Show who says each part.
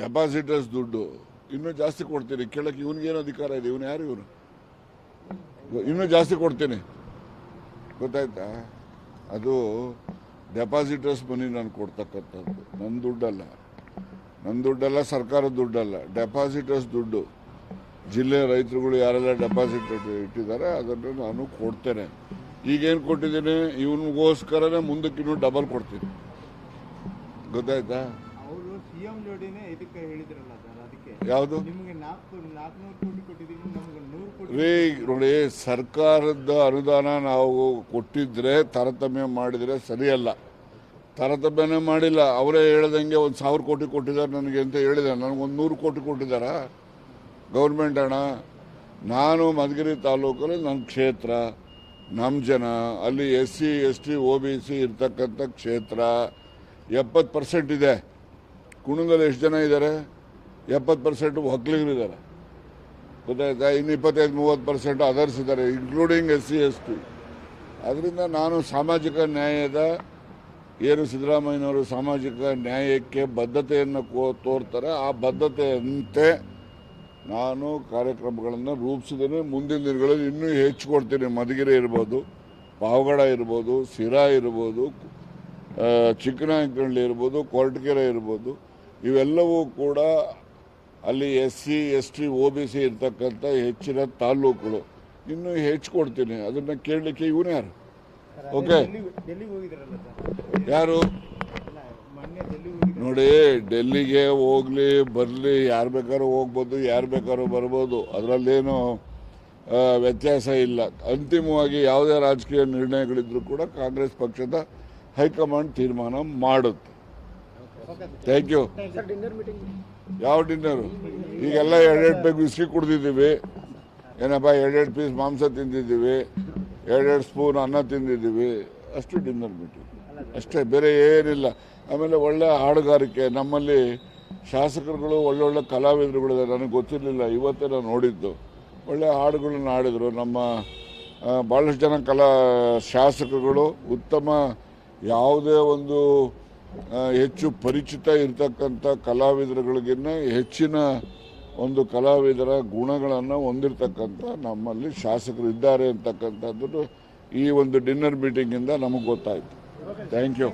Speaker 1: Depositors ದುಡ್ಡು. ಇನ್ನೂ ಜಾಸ್ತಿ ಕೊಡ್ತೀನಿ. ಕೇಳಕ್ಕೆ ಇವನಿಗೇನು ಅಧಿಕಾರ ಇದೆ. ಇವನು ಯಾರು ಇವನು? ಇನ್ನೂ ಜಾಸ್ತಿ ಕೊಡ್ತೀನಿ. ಗೊತ್ತಾಯ್ತಾ? ಅದು ಡೆಪಾಸಿಟರ್ಸ್ ಮನಿ ನಾನು ಕೊಡ್ತಕ್ಕಂಥದ್ದು. ನನ್ನ ದುಡ್ಡಲ್ಲ. ನನ್ನ ದುಡ್ಡಲ್ಲ, ಸರ್ಕಾರದ ದುಡ್ಡಲ್ಲ. ಡೆಪಾಸಿಟರ್ಸ್ ದುಡ್ಡು. ಜಿಲ್ಲೆ ರೈತರುಗಳು ಯಾರೆಲ್ಲ ಡೆಪಾಸಿಟ್ ಇಟ್ಟಿದ್ದಾರೆ, ಅದನ್ನು ನಾನು ಕೊಡ್ತೇನೆ. ಈಗೇನು ಕೊಟ್ಟಿದ್ದೀನಿ? ಇವನಿಗೋಸ್ಕರನೇ ಮುಂದಕ್ಕೆ ಇನ್ನೂ ಡಬಲ್ ಕೊಡ್ತೀನಿ. ಗೊತ್ತಾಯ್ತಾ?
Speaker 2: ಅವರು ಸಿಎಂ ಜೋಡಿನೇ ಇದಕ್ಕೆ ಹೇಳಿದ್ರಲ್ಲ ಸರ್ ಅದಕ್ಕೆ.
Speaker 1: ಯಾವುದು?
Speaker 2: ನಿಮಗೆ ನಾಲ್ಕು ನಾಲ್ಕುನೂರು ಕೋಟಿ ಕೊಟ್ಟಿದ್ದೀವಿ ನಮ್ಗೆ ನೂರು ಕೋಟಿ
Speaker 1: ರೀ ನೋಡಿ ಸರ್ಕಾರದ ಅನುದಾನ ನಾವು ಕೊಟ್ಟಿದ್ರೆ ತಾರತಮ್ಯ ಮಾಡಿದರೆ ಸರಿಯಲ್ಲ. ತಾರತಮ್ಯನೇ ಮಾಡಿಲ್ಲ. ಅವರೇ ಹೇಳ್ದಂಗೆ ಒಂದು ಸಾವಿರ ಕೋಟಿ ಕೊಟ್ಟಿದ್ದಾರೆ ನನಗೆ ಅಂತ ಹೇಳಿದೆ ನನಗೊಂದು ನೂರು ಕೋಟಿ ಕೊಟ್ಟಿದ್ದಾರಾ? ಗೌರ್ಮೆಂಟ್ ಹಣ ನಾನು ಮಧುಗಿರಿ ತಾಲೂಕಲ್ಲಿ ನನ್ನ ಕ್ಷೇತ್ರ ನಮ್ಮ ಜನ ಅಲ್ಲಿ S C S T O B C ಇರ್ತಕ್ಕಂಥ ಕ್ಷೇತ್ರ ಎಪ್ಪತ್ತು ಪರ್ಸೆಂಟ್ ಇದೆ. ಕುಣಗಲ್ ಎಷ್ಟು ಜನ ಇದ್ದಾರೆ ಎಪ್ಪತ್ತು ಪರ್ಸೆಂಟ್ ಒಕ್ಕಲಿಗರಿದ್ದಾರೆ ಗೊತ್ತಾಯ್ತಾ? ಇನ್ನು ಇಪ್ಪತ್ತೈದು, ಮೂವತ್ತು ಪರ್ಸೆಂಟ್ ಅದರ್ಸ್ ಇದ್ದಾರೆ including S C S T ಅದರಿಂದ ನಾನು ಸಾಮಾಜಿಕ ನ್ಯಾಯದ ಏನು ಸಿದ್ದರಾಮಯ್ಯನವರು ಸಾಮಾಜಿಕ ನ್ಯಾಯಕ್ಕೆ ಬದ್ಧತೆಯನ್ನು ಕೋ, ತೋರ್ತಾರೆ. ಆ ಬದ್ಧತೆಯಂತೆ ನಾನು ಕಾರ್ಯಕ್ರಮಗಳನ್ನು ರೂಪಿಸಿದ್ದೇನೆ. ಮುಂದಿನ ದಿನಗಳಲ್ಲಿ ಇನ್ನೂ ಹೆಚ್ಚು ಕೊಡ್ತೀನಿ. ಮಧುಗಿರಿ ಇರ್ಬೋದು, ಪಾವಗಡ ಇರ್ಬೋದು ಸಿರಾ ಇರ್ಬೋದು ಚಿಕ್ಕನಾಯಕನಹಳ್ಳಿ ಇರ್ಬೋದು, ಕೊರಟಗೆರೆ ಇರ್ಬೋದು, ಇವೆಲ್ಲವೂ ಕೂಡ ಅಲ್ಲಿ S C, S T O B C ಇರ್ತಕ್ಕಂಥ ಹೆಚ್ಚಿನ ತಾಲ್ಲೂಕುಗಳು. ಇನ್ನೂ ಹೆಚ್ಚು ಕೊಡ್ತೀನಿ, ಅದನ್ನು ಕೇಳಲಿಕ್ಕೆ ಇವನು ಯಾರು? ಓಕೆ? ಯಾರು? ನೋಡಿ, ಡೆಲ್ಲಿಗೆ ಹೋಗ್ಲಿ, ಬರಲಿ, ಯಾರು ಬೇಕಾದ್ರು ಹೋಗ್ಬೋದು, ಯಾರು ಬೇಕಾದ್ರು ಬರ್ಬೋದು, ಅದರಲ್ಲೇನು ವ್ಯತ್ಯಾಸ ಇಲ್ಲ. ಅಂತಿಮವಾಗಿ ಯಾವುದೇ ರಾಜಕೀಯ ನಿರ್ಣಯಗಳಿದ್ರೂ ಕೂಡ ಕಾಂಗ್ರೆಸ್ ಪಕ್ಷದ ಹೈಕಮಾಂಡ್ ತೀರ್ಮಾನ ಮಾಡುತ್ತೆ. ಥ್ಯಾಂಕ್ ಯು ಯಾವ ಡಿನ್ನರು? ಈಗೆಲ್ಲ ಎರಡೆರಡು ಪೇಗ್ ಬಿಸ್ಕಿ ಕುಡ್ದಿದ್ದೀವಿ. ಏನಪ್ಪ, ಎರಡೆರಡು ಪೀಸ್ ಮಾಂಸ ತಿಂದಿದ್ದೀವಿ. ಎರಡೆರಡು ಸ್ಪೂನ್ ಅನ್ನ ತಿಂದಿದ್ದೀವಿ. ಅಷ್ಟು ಡಿನ್ನರ್ ಮೀಟಿಂಗ್ ಅಷ್ಟೇ, ಬೇರೆ ಏನಿಲ್ಲ. ಆಮೇಲೆ ಒಳ್ಳೆ ಹಾಡುಗಾರಿಕೆ. ನಮ್ಮಲ್ಲಿ ಶಾಸಕರುಗಳು, ಒಳ್ಳೊಳ್ಳೆ ಕಲಾವಿದರುಗಳಿದ್ದಾರೆ. ನನಗೆ ಗೊತ್ತಿರಲಿಲ್ಲ, ಇವತ್ತೇ ನಾನು ನೋಡಿದ್ದು. ಒಳ್ಳೆ ಹಾಡುಗಳನ್ನ ಹಾಡಿದರು. ನಮ್ಮ ಭಾಳಷ್ಟು ಜನ ಕಲಾ ಶಾಸಕರುಗಳು, ಉತ್ತಮ ಯಾವುದೇ ಒಂದು ಹೆಚ್ಚು ಪರಿಚಿತ ಇರತಕ್ಕಂಥ ಕಲಾವಿದರುಗಳಿಗಿನ್ನ ಹೆಚ್ಚಿನ ಒಂದು ಕಲಾವಿದರ ಗುಣಗಳನ್ನು ಹೊಂದಿರತಕ್ಕಂಥ ನಮ್ಮಲ್ಲಿ ಶಾಸಕರು ಇದ್ದಾರೆ ಅಂತಕ್ಕಂಥದ್ದು ಈ ಒಂದು ಡಿನ್ನರ್ ಮೀಟಿಂಗಿಂದ ನಮಗೆ ಗೊತ್ತಾಯಿತು. Thank you